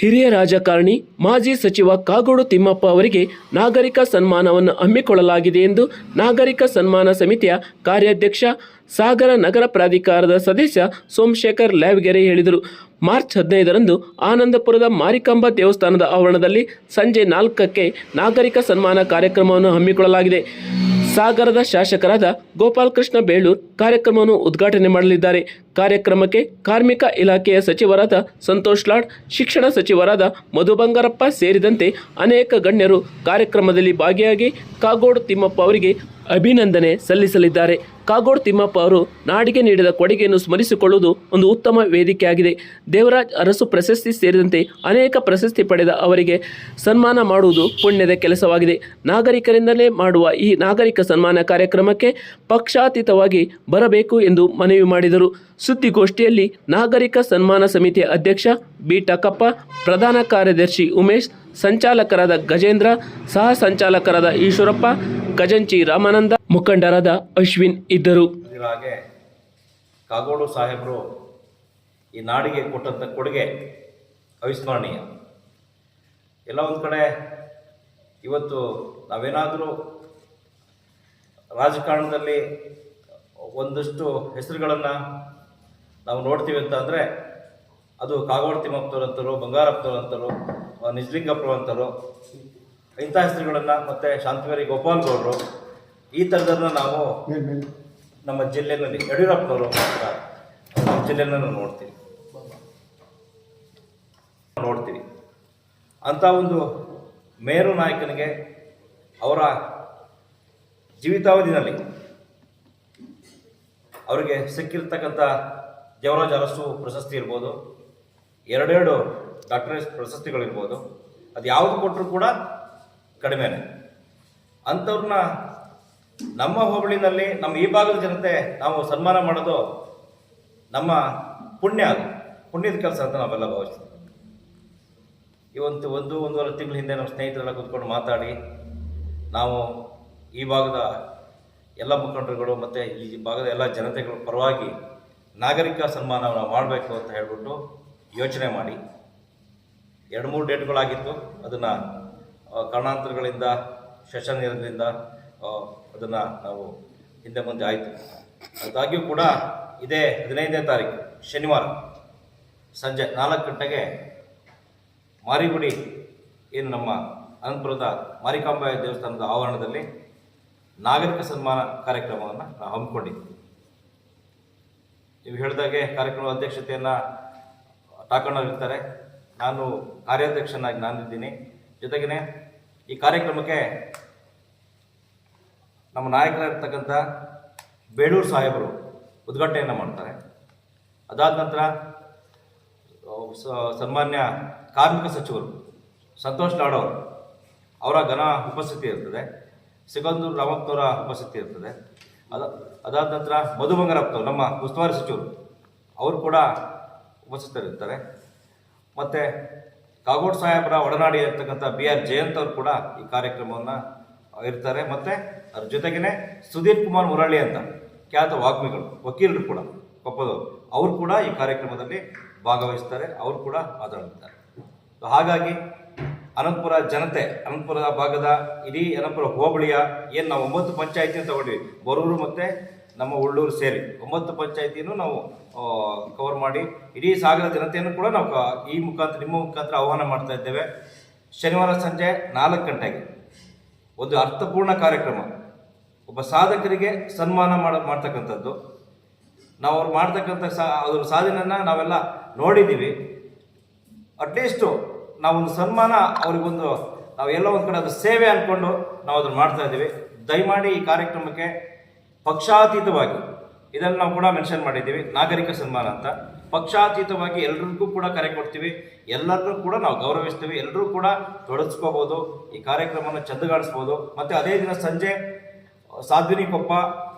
ಹಿರಿಯ ರಾಜಕಾರಣಿ, ಮಾಜಿ ಸಚಿವ ಕಾಗೋಡು ತಿಮ್ಮಪ್ಪ ಅವರಿಗೆ ನಾಗರಿಕ ಸನ್ಮಾನವನ್ನು ಹಮ್ಮಿಕೊಳ್ಳಲಾಗಿದೆ ಎಂದು ನಾಗರಿಕ ಸನ್ಮಾನ ಸಮಿತಿಯ ಕಾರ್ಯಾಧ್ಯಕ್ಷ ಸಾಗರ ನಗರ ಪ್ರಾಧಿಕಾರದ ಸದಸ್ಯ ಸೋಮಶೇಖರ್ ಲ್ಯಾವ್ಗೆರೆ ಹೇಳಿದರು. ಮಾರ್ಚ್ ಹದಿನೈದರಂದು ಆನಂದಪುರದ ಮಾರಿಕಾಂಬಾ ದೇವಸ್ಥಾನದ ಆವರಣದಲ್ಲಿ ಸಂಜೆ ನಾಲ್ಕಕ್ಕೆ ನಾಗರಿಕ ಸನ್ಮಾನ ಕಾರ್ಯಕ್ರಮವನ್ನು ಹಮ್ಮಿಕೊಳ್ಳಲಾಗಿದೆ. ಸಾಗರದ ಶಾಸಕರಾದ ಗೋಪಾಲಕೃಷ್ಣ ಬೇಳೂರ್ ಕಾರ್ಯಕ್ರಮವನ್ನು ಉದ್ಘಾಟನೆ ಮಾಡಲಿದ್ದಾರೆ. ಕಾರ್ಯಕ್ರಮಕ್ಕೆ ಕಾರ್ಮಿಕ ಇಲಾಖೆಯ ಸಚಿವರಾದ ಸಂತೋಷ್ ಲಾಡ್, ಶಿಕ್ಷಣ ಸಚಿವರಾದ ಮಧು ಬಂಗಾರಪ್ಪ ಸೇರಿದಂತೆ ಅನೇಕ ಗಣ್ಯರು ಕಾರ್ಯಕ್ರಮದಲ್ಲಿ ಭಾಗಿಯಾಗಿ ಕಾಗೋಡು ತಿಮ್ಮಪ್ಪ ಅವರಿಗೆ ಅಭಿನಂದನೆ ಸಲ್ಲಿಸಲಿದ್ದಾರೆ. ಕಾಗೋಡು ತಿಮ್ಮಪ್ಪ ಅವರು ನಾಡಿಗೆ ನೀಡಿದ ಕೊಡುಗೆಯನ್ನು ಸ್ಮರಿಸಿಕೊಳ್ಳುವುದು ಒಂದು ಉತ್ತಮ ವೇದಿಕೆಯಾಗಿದೆ. ದೇವರಾಜ್ ಅರಸು ಪ್ರಶಸ್ತಿ ಸೇರಿದಂತೆ ಅನೇಕ ಪ್ರಶಸ್ತಿ ಪಡೆದ ಅವರಿಗೆ ಸನ್ಮಾನ ಮಾಡುವುದು ಪುಣ್ಯದ ಕೆಲಸವಾಗಿದೆ. ನಾಗರಿಕರಿಂದಲೇ ಮಾಡುವ ಈ ನಾಗರಿಕ ಸನ್ಮಾನ ಕಾರ್ಯಕ್ರಮಕ್ಕೆ ಪಕ್ಷಾತೀತವಾಗಿ ಬರಬೇಕು ಎಂದು ಮನವಿ ಮಾಡಿದರು. ಸುದ್ದಿಗೋಷ್ಠಿಯಲ್ಲಿ ನಾಗರಿಕ ಸನ್ಮಾನ ಸಮಿತಿಯ ಅಧ್ಯಕ್ಷ ಬಿ. ಟಕಪ್ಪ ಪ್ರಧಾನ ಕಾರ್ಯದರ್ಶಿ ಉಮೇಶ್, ಸಂಚಾಲಕರಾದ ಗಜೇಂದ್ರ, ಸಹ ಸಂಚಾಲಕರಾದ ಈಶ್ವರಪ್ಪ, ಖಜಂಚಿ ರಾಮಾನಂದ ಮುಖಂಡರಾದ ಅಶ್ವಿನ್ ಇದ್ದರು. ಹಾಗೆ ಕಾಗೋಡು ಸಾಹೇಬರು ಈ ನಾಡಿಗೆ ಕೊಟ್ಟಂಥ ಕೊಡುಗೆ ಅವಿಸ್ಮರಣೀಯ. ಎಲ್ಲ ಒಂದು ಕಡೆ ಇವತ್ತು ನಾವೇನಾದರೂ ರಾಜಕಾರಣದಲ್ಲಿ ಒಂದಷ್ಟು ಹೆಸರುಗಳನ್ನು ನಾವು ನೋಡ್ತೀವಿ ಅಂತ ಅಂದರೆ ಅದು ಕಾಗೋಡು ತಿಮ್ಮಪ್ಪನವರಂತರು ಬಂಗಾರಪ್ಪನವರಂತರು ನಿಜಲಿಂಗಪ್ಪನವರಂತರು ಇಂಥ ಹೆಸರುಗಳನ್ನು ಮತ್ತು ಶಾಂತಿವೇರಿ ಗೋಪಾಲ್ ಗೌಡರು ಈ ಥರದನ್ನ ನಾವು ನಮ್ಮ ಜಿಲ್ಲೆಯಲ್ಲಿ ಯಡಿಯೂರಪ್ಪನವರು ನಮ್ಮ ಜಿಲ್ಲೆಯನ್ನು ನೋಡ್ತೀವಿ. ನೋಡ್ತೀವಿ. ಅಂಥ ಒಂದು ಮೇರು ನಾಯಕನಿಗೆ ಅವರ ಜೀವಿತಾವಧಿನಲ್ಲಿ ಅವರಿಗೆ ಸಿಕ್ಕಿರ್ತಕ್ಕಂಥ ದೇವರಾಜ ಅರಸು ಪ್ರಶಸ್ತಿ ಇರ್ಬೋದು ಎರಡೆರಡು ಡಾಕ್ಟರೇಟ್ ಪ್ರಶಸ್ತಿಗಳಿರ್ಬೋದು ಅದು ಯಾವುದು ಕೊಟ್ಟರು ಕೂಡ ಕಡಿಮೆನೇ. ಅಂಥವ್ರನ್ನ ನಮ್ಮ ಹೋಬಳಿನಲ್ಲಿ ನಮ್ಮ ಈ ಭಾಗದ ಜನತೆ ನಾವು ಸನ್ಮಾನ ಮಾಡೋದು ನಮ್ಮ ಪುಣ್ಯ ಅದು. ಪುಣ್ಯದ ಕೆಲಸ ಅಂತ ನಾವೆಲ್ಲ ಭಾವಿಸ್ತೀವಿ. ಇವತ್ತು ಒಂದು ಒಂದೂವರೆ ತಿಂಗಳ ಹಿಂದೆ ನಮ್ಮ ಸ್ನೇಹಿತರೆಲ್ಲ ಕೂತ್ಕೊಂಡು ಮಾತಾಡಿ ನಾವು ಈ ಭಾಗದ ಎಲ್ಲ ಮುಖಂಡರುಗಳು ಮತ್ತು ಈ ಭಾಗದ ಎಲ್ಲ ಜನತೆಗಳ ಪರವಾಗಿ ನಾಗರಿಕ ಸನ್ಮಾನ ನಾವು ಮಾಡಬೇಕು ಅಂತ ಹೇಳಿಬಿಟ್ಟು ಯೋಚನೆ ಮಾಡಿ. ಎರಡು ಮೂರು ಡೇಟ್ಗಳಾಗಿತ್ತು. ಅದನ್ನು ಕಾರಣಾಂತರಗಳಿಂದ ಸೆಷನ್ ಇರೋದ್ರಿಂದ ಅದನ್ನು ನಾವು ಹಿಂದೆ ಮುಂದೆ ಆಯಿತು. ಅದಾಗ್ಯೂ ಕೂಡ ಇದೇ ಹದಿನೈದನೇ ತಾರೀಕು, ಶನಿವಾರ ಸಂಜೆ ನಾಲ್ಕು ಗಂಟೆಗೆ ಮಾರಿಗುಡಿ ಏನು ನಮ್ಮ ಅನಂತಪುರದ ಮಾರಿಕಾಂಬ ದೇವಸ್ಥಾನದ ಆವರಣದಲ್ಲಿ ನಾಗರಿಕ ಸನ್ಮಾನ ಕಾರ್ಯಕ್ರಮವನ್ನು ನಾವು ಹಮ್ಮಿಕೊಂಡಿದ್ದೀವಿ ನೀವು ಹೇಳಿದಾಗೆ ಕಾರ್ಯಕ್ರಮದ ಅಧ್ಯಕ್ಷತೆಯನ್ನು ಇರ್ತಾರೆ ನಾನು ಕಾರ್ಯಾಧ್ಯಕ್ಷನಾಗಿ ನಾನಿದ್ದೀನಿ. ಜೊತೆಗೇ ಈ ಕಾರ್ಯಕ್ರಮಕ್ಕೆ ನಮ್ಮ ನಾಯಕರಾಗಿರ್ತಕ್ಕಂಥ ಬೇಳೂರು ಸಾಹೇಬರು ಉದ್ಘಾಟನೆಯನ್ನು ಮಾಡ್ತಾರೆ. ಅದಾದ ನಂತರ ಸನ್ಮಾನ್ಯ ಕಾರ್ಮಿಕ ಸಚಿವರು ಸಂತೋಷ್ ಲಾಡ್ ಅವರ ಘನ ಉಪಸ್ಥಿತಿ ಇರ್ತದೆ. ಸಿಗಂದೂರು ರಾಮಪ್ಪನವರ ಉಪಸ್ಥಿತಿ ಇರ್ತದೆ. ಅದ, ಅದಾದ ನಂತರ ಮಧು ಬಂಗಾರಪ್ಪನವರು ನಮ್ಮ ಉಸ್ತುವಾರಿ ಸಚಿವರು, ಅವರು ಕೂಡ ಉಪಸ್ಥಿತರಿರ್ತಾರೆ. ಮತ್ತು ಕಾಗೋಡು ಸಾಹೇಬರ ಒಡನಾಡಿ ಇರ್ತಕ್ಕಂಥ ಬಿ ಆರ್ ಜಯಂತ್ ಅವರು ಕೂಡ ಈ ಕಾರ್ಯಕ್ರಮವನ್ನು ಇರ್ತಾರೆ ಮತ್ತು ಅದ್ರ ಜೊತೆಗೇ ಸುದೀಪ್ ಕುಮಾರ್ ಮುರಳಿ ಅಂತ ಖ್ಯಾತ ವಾಗ್ಮಿಗಳು, ವಕೀಲರು ಕೂಡ ಕೊಪ್ಪದವರು ಅವರು ಕೂಡ ಈ ಕಾರ್ಯಕ್ರಮದಲ್ಲಿ ಭಾಗವಹಿಸ್ತಾರೆ. ಅವರು ಕೂಡ ಮಾತನಾಡುತ್ತಾರೆ ಹಾಗಾಗಿ ಅನಂತಪುರ ಜನತೆ ಅನಂತಪುರ ಭಾಗದ ಇಡೀ ಅನಂತಪುರ ಹೋಬಳಿಯ ಏನು ನಾವು ಒಂಬತ್ತು ಪಂಚಾಯಿತಿ ತಗೊಂಡ್ವಿ, ಬರೂರು ಮತ್ತು ನಮ್ಮ ಉಳ್ಳೂರು ಸೇರಿ ಒಂಬತ್ತು ಪಂಚಾಯತಿಯನ್ನು ನಾವು ಕವರ್ ಮಾಡಿ ಇಡೀ ಸಾಗರ ಜನತೆಯನ್ನು ಕೂಡ ನಾವು ಈ ಮುಖಾಂತರ, ನಿಮ್ಮ ಮುಖಾಂತರ ಆಹ್ವಾನ ಮಾಡ್ತಾ ಇದ್ದೇವೆ. ಶನಿವಾರ ಸಂಜೆ ನಾಲ್ಕು ಗಂಟೆಗೆ. ಒಂದು ಅರ್ಥಪೂರ್ಣ ಕಾರ್ಯಕ್ರಮ. ಒಬ್ಬ ಸಾಧಕರಿಗೆ ಸನ್ಮಾನ ಮಾಡ, ಮಾಡ್ತಕ್ಕಂಥದ್ದು. ನಾವು ಅವ್ರು ಮಾಡ್ತಕ್ಕಂಥ ಸಾ, ಅದ್ರ ಸಾಧನೆಯನ್ನು ನಾವೆಲ್ಲ ನೋಡಿದ್ದೀವಿ ಅಟ್ಲೀಸ್ಟು ನಾವೊಂದು ಸನ್ಮಾನ, ಅವ್ರಿಗೊಂದು, ನಾವು ಎಲ್ಲ ಒಂದು ಕಡೆ ಅದು ಸೇವೆ ಅಂದ್ಕೊಂಡು ನಾವು ಅದನ್ನು ಮಾಡ್ತಾ ಇದ್ದೀವಿ ದಯಮಾಡಿ ಈ ಕಾರ್ಯಕ್ರಮಕ್ಕೆ ಪಕ್ಷಾತೀತವಾಗಿ, ಇದನ್ನು ನಾವು ಕೂಡ ಮೆನ್ಷನ್ ಮಾಡಿದ್ದೀವಿ. ನಾಗರಿಕ ಸನ್ಮಾನ ಅಂತ. ಪಕ್ಷಾತೀತವಾಗಿ ಎಲ್ರಿಗೂ ಕೂಡ ಕರೆ ಕೊಡ್ತೀವಿ. ಎಲ್ಲರನ್ನೂ ಕೂಡ ನಾವು ಗೌರವಿಸ್ತೀವಿ. ಎಲ್ಲರೂ ಕೂಡ ತೊಡಗಿಸ್ಕೋಬೋದು, ಈ ಕಾರ್ಯಕ್ರಮನ ಚಂದಗಾಣಿಸ್ಬೋದು ಮತ್ತು ಅದೇ ದಿನ ಸಂಜೆ ಸಾಧ್ವಿನಿ ಕೊಪ್ಪ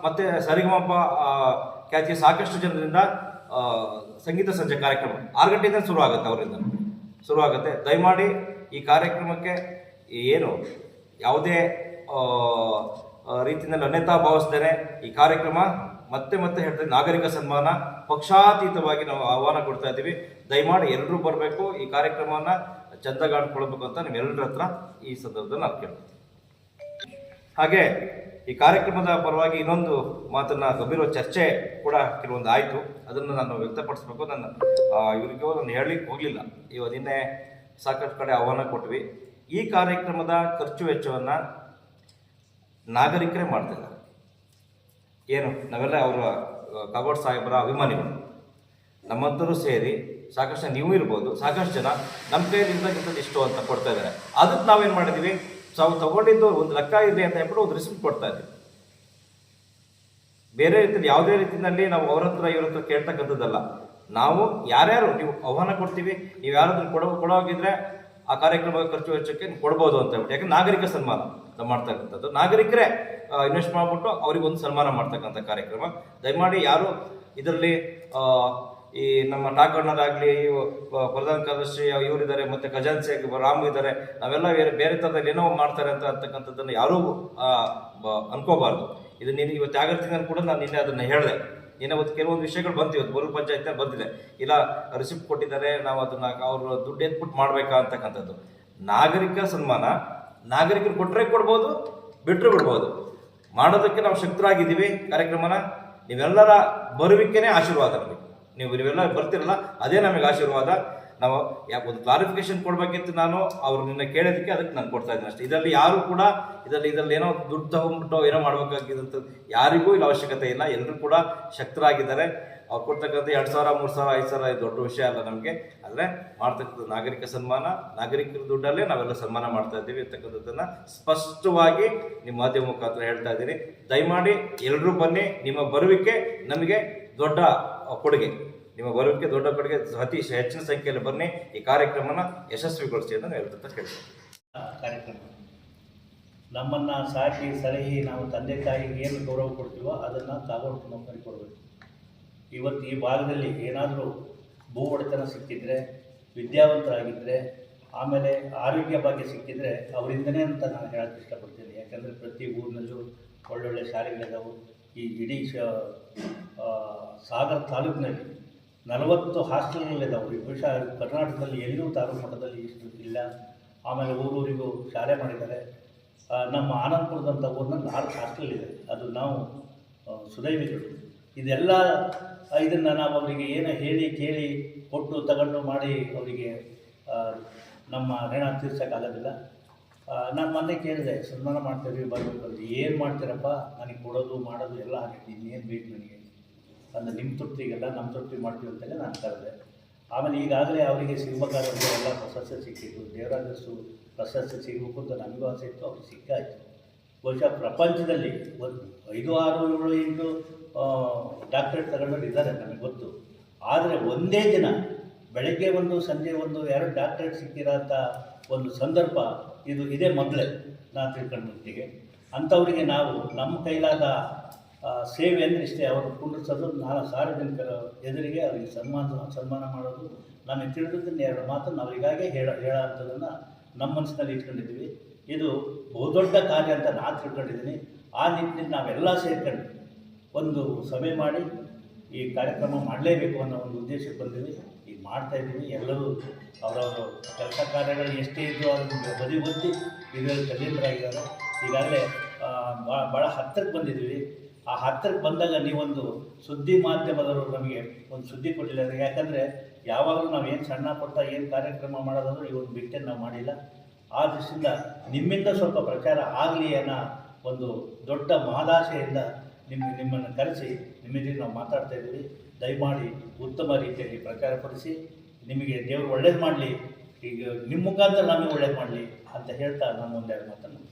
ಮತ್ತು ಸರಿಗಮಪ್ಪ ಖ್ಯಾತಿಯ ಸಾಕಷ್ಟು ಜನರಿಂದ ಸಂಗೀತ ಸಂಜೆ ಕಾರ್ಯಕ್ರಮ. ಆರು ಗಂಟೆಯಿಂದ ಶುರು ಆಗುತ್ತೆ ಅವರಿಂದ. ಶುರು ಆಗುತ್ತೆ. ದಯಮಾಡಿ ಈ ಕಾರ್ಯಕ್ರಮಕ್ಕೆ ಏನು ಯಾವುದೇ ರೀತಿಯಿಂದ ನನ್ನೆತ್ತ ಭಾವಿಸ್ದೇನೆ ಈ ಕಾರ್ಯಕ್ರಮ ಮತ್ತೆ ಮತ್ತೆ ಹೇಳ್ತೀವಿ ನಾಗರಿಕ ಸನ್ಮಾನ, ಪಕ್ಷಾತೀತವಾಗಿ ನಾವು ಆಹ್ವಾನ ಕೊಡ್ತಾ ಇದ್ದೀವಿ. ದಯಮಾಡಿ ಎಲ್ಲರೂ ಬರಬೇಕು, ಈ ಕಾರ್ಯಕ್ರಮವನ್ನು ಚಂದಗಾಡ್ಕೊಳ್ಬೇಕು ಅಂತ ನಿಮ್ಮೆಲ್ಲರ ಹತ್ರ ಈ ಸಂದರ್ಭದಲ್ಲಿ ನಾನು ಕೇಳ್ತೀನಿ. ಹಾಗೆ, ಈ ಕಾರ್ಯಕ್ರಮದ ಪರವಾಗಿ ಇನ್ನೊಂದು ಮಾತನ್ನ, ಗಂಭೀರ ಚರ್ಚೆ ಕೂಡ ಕೆಲವೊಂದು ಆಯಿತು. ಅದನ್ನು ನಾನು ವ್ಯಕ್ತಪಡಿಸ್ಬೇಕು. ನನ್ನ ಇವರಿಗೆ ನಾನು ಹೇಳಲಿಕ್ಕೆ ಹೋಗಲಿಲ್ಲ. ಇವಾಗ ನಿನ್ನೆ ಸಾಕಷ್ಟು ಕಡೆ ಆಹ್ವಾನ ಕೊಟ್ವಿ. ಈ ಕಾರ್ಯಕ್ರಮದ ಖರ್ಚು ವೆಚ್ಚವನ್ನು ನಾಗರಿಕರೇ ಮಾಡ್ತಿದ್ದಾರೆ. ಏನು? ನಾವೆಲ್ಲ ಅವರ ಕಾಗೋಡ್ ಸಾಹೇಬರ ಅಭಿಮಾನಿಗಳು. ನಮ್ಮಂತರೂ ಸೇರಿ ಸಾಕಷ್ಟು ನೀವು ಇರ್ಬೋದು, ಸಾಕಷ್ಟು ಜನ ನಮ್ಮ ಕೈಯಲ್ಲಿ ಇಷ್ಟು ಅಂತ ಕೊಡ್ತಾ ಇದ್ದಾರೆ. ಅದಕ್ಕೆ ನಾವೇನು ಮಾಡಿದ್ದೀವಿ ತಾವು ತಗೊಂಡಿದ್ದು ಒಂದು ಲೆಕ್ಕ ಇದೆ ಅಂತ ಹೇಳ್ಬಿಟ್ಟು ಒಂದು ರಿಸಿಪ್ಟ್ ಕೊಡ್ತಾ ಇದ್ದೀವಿ. ಬೇರೆ ರೀತಿಯಲ್ಲಿ, ಯಾವುದೇ ರೀತಿಯಲ್ಲಿ ನಾವು ಅವ್ರ ಹತ್ರ, ಇವ್ರ ಹತ್ರ ಕೇಳ್ತಕ್ಕಂಥದ್ದಲ್ಲ. ನಾವು ಯಾರ್ಯಾರು ನೀವು ಆಹ್ವಾನ ಕೊಡ್ತೀವಿ, ನೀವು ಯಾರಾದ್ರೂ ಕೊಡೋ ಕೊಡೋಗಿದ್ರೆ ಆ ಕಾರ್ಯಕ್ರಮ ಖರ್ಚು ವೆಚ್ಚಕ್ಕೆ ಕೊಡ್ಬೋದು ಅಂತ ಹೇಳ್ಬಿಟ್ಟು. ಯಾಕಂದ್ರೆ ನಾಗರಿಕ ಸನ್ಮಾನ ಮಾಡ್ತಕ್ಕಂಥದ್ದು. ನಾಗರಿಕರೇ ಇನ್ವೆಸ್ಟ್ ಮಾಡಿಬಿಟ್ಟು ಅವ್ರಿಗೆ ಒಂದು ಸನ್ಮಾನ ಮಾಡ್ತಕ್ಕಂಥ ಕಾರ್ಯಕ್ರಮ. ದಯಮಾಡಿ ಯಾರು ಇದರಲ್ಲಿ ಈ ನಮ್ಮ ಟಾಕಣ್ಣರಾಗಲಿ ಪ್ರಧಾನ ಕಾರ್ಯದರ್ಶಿ ಇವರಿದ್ದಾರೆ, ಮತ್ತೆ ಖಜಾನ್ಸಿ ರಾಮು ಇದ್ದಾರೆ, ನಾವೆಲ್ಲ ಬೇರೆ ಬೇರೆ ಥರದಲ್ಲಿ ಏನೋ ಮಾಡ್ತಾರೆ ಅಂತ ಅಂತಕ್ಕಂಥದ್ದನ್ನು ಯಾರೂ ಅನ್ಕೋಬಾರ್ದು. ಇದು ನೀನು ಇವತ್ತು ಜಾಗೃತಿನಲ್ಲಿ ಕೂಡ ನಾನು ನಿನ್ನೆ ಅದನ್ನು ಹೇಳಿದೆ. ನಿನ್ನೆ ಒಂದು ಕೆಲವೊಂದು ವಿಷಯಗಳು ಬಂತು ಇವತ್ತು ಬೋಲ್ ಪಂಚಾಯತ್ ಬಂದಿದೆ. ಇಲ್ಲ ರಿಸಿಪ್ಟ್ ಕೊಟ್ಟಿದ್ದಾರೆ, ನಾವು ಅದನ್ನ ಅವರು ದುಡ್ಡು ಎತ್ಬಿಟ್ಟು ಮಾಡಬೇಕಾ ಅಂತಕ್ಕಂಥದ್ದು. ನಾಗರಿಕ ಸನ್ಮಾನ, ನಾಗರಿಕರು ಕೊಟ್ಟರೆ ಕೊಡ್ಬೋದು ಬಿಟ್ಟರೆ ಬಿಡ್ಬೋದು. ಮಾಡೋದಕ್ಕೆ ನಾವು ಶಕ್ತರಾಗಿದ್ದೀವಿ ಕಾರ್ಯಕ್ರಮನ. ನೀವೆಲ್ಲರ ಬರುವಿಕೆನೇ ಆಶೀರ್ವಾದ ನಮಗೆ. ನೀವು ನೀವೆಲ್ಲ ಬರ್ತಿರಲ್ಲ, ಅದೇ ನಮಗೆ ಆಶೀರ್ವಾದ. ನಾವು ಯಾಕೆ ಒಂದು ಕ್ಲಾರಿಫಿಕೇಶನ್ ಕೊಡಬೇಕಿತ್ತು ನಾನು, ಅವ್ರು ನಿನ್ನ ಕೇಳೋದಕ್ಕೆ ಅದಕ್ಕೆ ನಾನು ಕೊಡ್ತಾ ಇದ್ದೀನಿ ಅಷ್ಟೇ. ಇದರಲ್ಲಿ ಯಾರು ಕೂಡ ಇದರಲ್ಲಿ ಇದರಲ್ಲಿ ಏನೋ ದುಡ್ಡು ತಗೊಂಡ್ಬಿಟ್ಟು ಏನೋ ಮಾಡ್ಬೇಕಾಗಿದ್ದಂಥ ಯಾರಿಗೂ ಇಲ್ಲ ಅವಶ್ಯಕತೆ ಇಲ್ಲ. ಎಲ್ಲರೂ ಕೂಡ ಶಕ್ತರಾಗಿದ್ದಾರೆ. ಅವ್ರು ಕೊಡ್ತಕ್ಕಂಥ ಎರಡು ಸಾವಿರ, ಮೂರು ಸಾವಿರ, ಐದು ಸಾವಿರ ದೊಡ್ಡ ವಿಷಯ ಅಲ್ಲ ನಮಗೆ. ಆದರೆ ಮಾಡ್ತಕ್ಕಂಥ ನಾಗರಿಕ ಸನ್ಮಾನ, ನಾಗರಿಕರ ದುಡ್ಡಲ್ಲೇ ನಾವೆಲ್ಲ ಸನ್ಮಾನ ಮಾಡ್ತಾ ಇದ್ದೀವಿ ಅಂತಕ್ಕಂಥದ್ದನ್ನು ಸ್ಪಷ್ಟವಾಗಿ ನಿಮ್ಮ ಮಾಧ್ಯಮ ಮುಖಾಂತರ ಹೇಳ್ತಾ ಇದ್ದೀನಿ. ದಯಮಾಡಿ ಎಲ್ಲರೂ ಬನ್ನಿ. ನಿಮ್ಮ ಬರುವಿಕೆ ನಮಗೆ ದೊಡ್ಡ ಕೊಡುಗೆ. ನಿಮ್ಮ ಬರುವಿಕೆ ದೊಡ್ಡ ಕಡೆಗೆ ಅತಿ ಹೆಚ್ಚಿನ ಸಂಖ್ಯೆಯಲ್ಲಿ ಬನ್ನಿ ಈ ಕಾರ್ಯಕ್ರಮನ ಯಶಸ್ವಿಗೊಳಿಸಿ ಅಂತ ಹೇಳ್ತಾ ಕೇಳ್ತೀನಿ ಕಾರ್ಯಕ್ರಮ. ನಮ್ಮನ್ನು ಸಾಕಿ ಸಲಹಿ ನಾವು ತಂದೆ ತಾಯಿಗೆ ಏನು ಗೌರವ ಕೊಡ್ತೀವೋ ಅದನ್ನು ಕಾಗೋಡು ತಿಮ್ಮಪ್ಪನಿಗೆ ಕೊಡಬೇಕು. ಇವತ್ತು ಈ ಭಾಗದಲ್ಲಿ ಏನಾದರೂ ಭೂ ಒಡೆತನ ಸಿಕ್ಕಿದ್ರೆ ವಿದ್ಯಾವಂತರಾಗಿದ್ದರೆ ಆಮೇಲೆ ಆರೋಗ್ಯ ಭಾಗ್ಯ ಸಿಕ್ಕಿದ್ರೆ ಅವರಿಂದನೇ ಅಂತ ನಾನು ಹೇಳಕ್ಕೆ ಇಷ್ಟಪಡ್ತೀನಿ. ಯಾಕಂದರೆ ಪ್ರತಿ ಊರಿನಲ್ಲೂ ಒಳ್ಳೊಳ್ಳೆ ಶಾಲೆಗಳಿದ್ದಾವೆ ಈ ಇಡೀ ಸಾಗರ ತಾಲೂಕಿನಲ್ಲಿ ನಲವತ್ತು ಹಾಸ್ಟೆಲ್ಗಳಿದ್ದಾವೆ ಬಹುಶಃ ಕರ್ನಾಟಕದಲ್ಲಿ ಎಲ್ಲೂ ತಾಲೂಕು ಮಟ್ಟದಲ್ಲಿ ಇಷ್ಟು ಇಲ್ಲ. ಆಮೇಲೆ ಊರೂರಿಗೂ ಶಾಲೆ ಮಾಡಿದ್ದಾರೆ. ನಮ್ಮ ಆನಂದಪುರದಂಥ ಊರಿನಲ್ಲಿ ನಾಲ್ಕು ಹಾಸ್ಟೆಲ್ ಇದೆ. ಅದು ನಾವು ಸುದೈವಿಗಳು ಇದೆಲ್ಲ ಇದನ್ನು ನಾವು ಅವರಿಗೆ ಏನು ಹೇಳಿ ಕೇಳಿ ಕೊಟ್ಟು ತಗೊಂಡು ಮಾಡಿ ಅವರಿಗೆ ನಮ್ಮ ಋಣ ತೀರ್ಸೋಕ್ಕಾಗೋದಿಲ್ಲ. ನಾನು ಮೊನ್ನೆ ಕೇಳಿದೆ, ಸನ್ಮಾನ ಮಾಡ್ತೀವಿ ಬರಬೇಕು ಏನು ಮಾಡ್ತೀರಪ್ಪ? ನನಗೆ ಕೊಡೋದು, ಮಾಡೋದು ಎಲ್ಲ ಹಾಕಿದ್ದೀನಿ ಏನು ಬೇಕು ನನಗೆ? ಅಂದರೆ ನಿಮ್ಮ ತೃಪ್ತಿಗೆಲ್ಲ ನಮ್ಮ ತೃಪ್ತಿ ಮಾಡ್ತೀವಿ ಅಂತಲೇ ನಾನು ಕರೆದೆ ಆಮೇಲೆ ಈಗಾಗಲೇ ಅವರಿಗೆ ಸಿಗ್ಬೇಕಾದ್ರೆ ಎಲ್ಲ ಪ್ರಶಸ್ತಿ ಸಿಕ್ಕಿತ್ತು ದೇವರಾಜಸ್ಸು ಪ್ರಶಸ್ತಿ ಸಿಗಬೇಕು ಅಂತ ನನಗೂ ಆಸೆ ಇತ್ತು, ಅವ್ರಿಗೆ ಸಿಕ್ಕಾಯಿತು ಬಹುಶಃ ಪ್ರಪಂಚದಲ್ಲಿ ಒಂದು ಐದು, ಆರು, ಏಳು, ಎಂಟು ಡಾಕ್ಟರೇಟ್ ತಗೊಂಡವ್ರು ಇದ್ದಾರೆ ನನಗೆ ಗೊತ್ತು. ಆದರೆ ಒಂದೇ ದಿನ ಬೆಳಗ್ಗೆ ಒಂದು, ಸಂಜೆ ಒಂದು ಎರಡು ಡಾಕ್ಟರೇಟ್ ಸಿಕ್ಕಿರೋಂಥ ಒಂದು ಸಂದರ್ಭ ಇದು ಇದೇ ಮೊದಲೇ. ನಾನು ತಿಳ್ಕೊಂಡ ಮಟ್ಟಿಗೆ ಅಂಥವರಿಗೆ ನಾವು ನಮ್ಮ ಕೈಲಾದ ಸೇವೆ ಅಂದರೆ ಇಷ್ಟೇ, ಅವರು ಕುಂಡ್ರಿಸೋದು ನಾನು ಸಾರ್ವಜನಿಕರ ಎದುರಿಗೆ ಅವರಿಗೆ ಸನ್ಮಾನ ಸನ್ಮಾನ ಮಾಡೋದು. ನಮಗೆ ತಿಳಿದಿದ್ದನ್ನು ಎರಡು ಮಾತನ್ನು ಅವರಿಗಾಗೆ ಹೇಳ, ಹೇಳೋ ಅಂಥದ್ದನ್ನು ನಮ್ಮ ಮನಸ್ಸಿನಲ್ಲಿ ಇಟ್ಕೊಂಡಿದ್ದೀವಿ. ಇದು ಬಹುದೊಡ್ಡ ಕಾರ್ಯ ಅಂತ ನಾನು ತಿಳ್ಕೊಂಡಿದ್ದೀನಿ. ಆ ನಿಟ್ಟಿನಲ್ಲಿ ನಾವೆಲ್ಲ ಸೇರ್ಕೊಂಡು ಒಂದು ಸಭೆ ಮಾಡಿ ಈ ಕಾರ್ಯಕ್ರಮ ಮಾಡಲೇಬೇಕು ಅನ್ನೋ ಒಂದು ಉದ್ದೇಶಕ್ಕೆ ಬಂದೀವಿ. ಈಗ ಮಾಡ್ತಾ ಇದ್ದೀವಿ. ಎಲ್ಲರೂ ಅವರವರು ಕೆಲಸ ಕಾರ್ಯಗಳು ಎಷ್ಟೇ ಇದ್ದು ಅದನ್ನು ಬದಿ ಬದಿ ಇದರಲ್ಲಿ ತಲ್ಲೀನರಾಗಿದ್ದಾರೆ ಈಗಾಗಲೇ ಭಾಳ ಹತ್ತಿರಕ್ಕೆ ಬಂದಿದ್ದೀವಿ. ಆ ಹತ್ತಿರಕ್ಕೆ ಬಂದಾಗ ನೀವೊಂದು ಸುದ್ದಿ ಮಾಧ್ಯಮದವರು ನಮಗೆ ಒಂದು ಸುದ್ದಿ ಕೊಟ್ಟಿಲ್ಲ ಯಾಕಂದರೆ ಯಾವಾಗಲೂ ನಾವು ಏನು ಸಣ್ಣ ಪುಟ್ಟ ಏನು ಕಾರ್ಯಕ್ರಮ ಮಾಡೋದಂದ್ರೆ ಇವತ್ತು ಬಿಟ್ಟನ್ನು ನಾವು ಮಾಡಿಲ್ಲ. ಆ ದೃಷ್ಟಿಯಿಂದ ನಿಮ್ಮಿಂದ ಸ್ವಲ್ಪ ಪ್ರಚಾರ ಆಗಲಿ ಅನ್ನೋ ಒಂದು ದೊಡ್ಡ ಮಹದಾಶೆಯಿಂದ ನಿಮ್ಮ ನಿಮ್ಮನ್ನು ಕರೆಸಿ, ನಿಮ್ಮಿಂದ ನಾವು ಮಾತಾಡ್ತಾ ಇದ್ದೀವಿ. ದಯಮಾಡಿ ಉತ್ತಮ ರೀತಿಯಲ್ಲಿ ಪ್ರಚಾರ ಪಡಿಸಿ, ನಿಮಗೆ ದೇವರು ಒಳ್ಳೇದು ಮಾಡಲಿ, ಈಗ ನಿಮ್ಮ ಮುಖಾಂತರ ನಮಗೆ ಒಳ್ಳೇದು ಮಾಡಲಿ ಅಂತ ಹೇಳ್ತಾ ನಾನು ಒಂದೆರಡು ಮಾತನ್ನು.